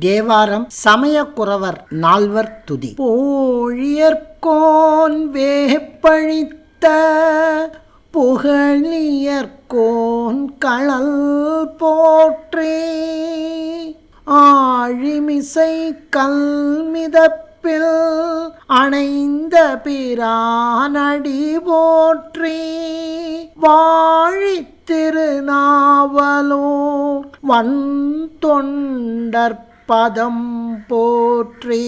தேவாரம் சமயக்குறவர் நால்வர் துதி. போழியற்கோன் வேப்பழித்த புகழியற்கோன் களல் போற்றே. ஆழிமிசை கல்மிதப்பில் அணைந்த பிரானடி போற்றி. வாழி திருநாவலோ வன் பதம் போற்றி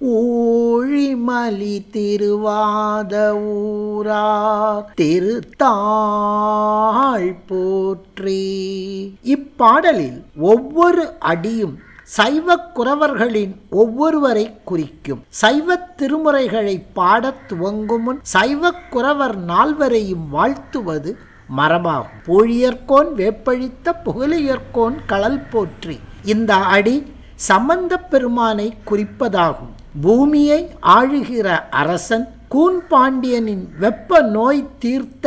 ஊழிமலி திருவாத ஊரா திருத்தாள் போற்றி. இப்பாடலில் ஒவ்வொரு அடியும் சைவ குறவர்களின் ஒவ்வொருவரை குறிக்கும். சைவ திருமுறைகளை பாடத் துவங்கும் முன் சைவ குறவர் நால்வரையும் வாழ்த்துவது மரபாகும். போழியர்கோன் வேப்பழித்த புகழியர்கோன் களல் போற்றி. இந்த அடி சம்பந்த பெருமானை குறிப்பதாகும். பூமியை ஆழுகிற அரசன் கூன் பாண்டியனின் வெப்ப நோய் தீர்த்த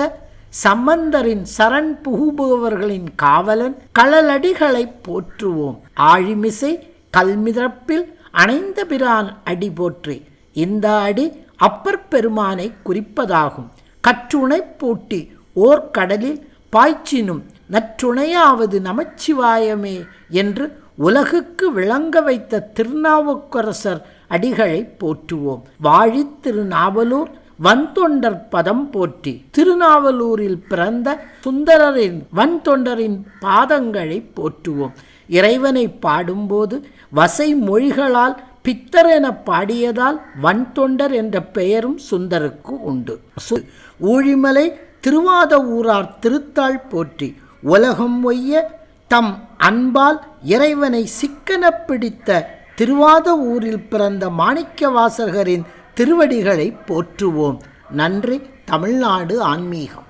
சம்பந்தரின் சரண் புகுபவர்களின் காவலன் களலடிகளை போற்றுவோம். ஆழிமிசை கல்மிதப்பில் அணைந்த பிரான் அடி போற்றி இந்த அடி அப்பர் பெருமானை குறிப்பதாகும். கற்றுணை பூட்டி ஓர் கடலில் பாய்ச்சினும் நற்றுணையாவது நமச்சிவாயமே என்று உலகுக்கு விளங்க வைத்த திருநாவுக்கரசர் அடிகளை போற்றுவோம். வாழி திருநாவலூர் வன்தொண்டர் பதம் போற்றி. திருநாவலூரில் பிறந்த சுந்தரரின் வன்தொண்டரின் பாதங்களை போற்றுவோம். இறைவனை பாடும்போது வசை மொழிகளால் பித்தர் என பாடியதால் வன்தொண்டர் என்ற பெயரும் சுந்தருக்கு உண்டு. சு- ஊழிமலை திருவாத ஊரார் திருத்தாள் போற்றி. உலகம் ஒய்ய தம் அன்பால் இறைவனை சிக்கன பிடித்த திருவாத ஊரில் பிறந்த மாணிக்கவாசகரின் திருவடிகளை போற்றுவோம். நன்றி. தமிழ்நாடு ஆன்மீகம்.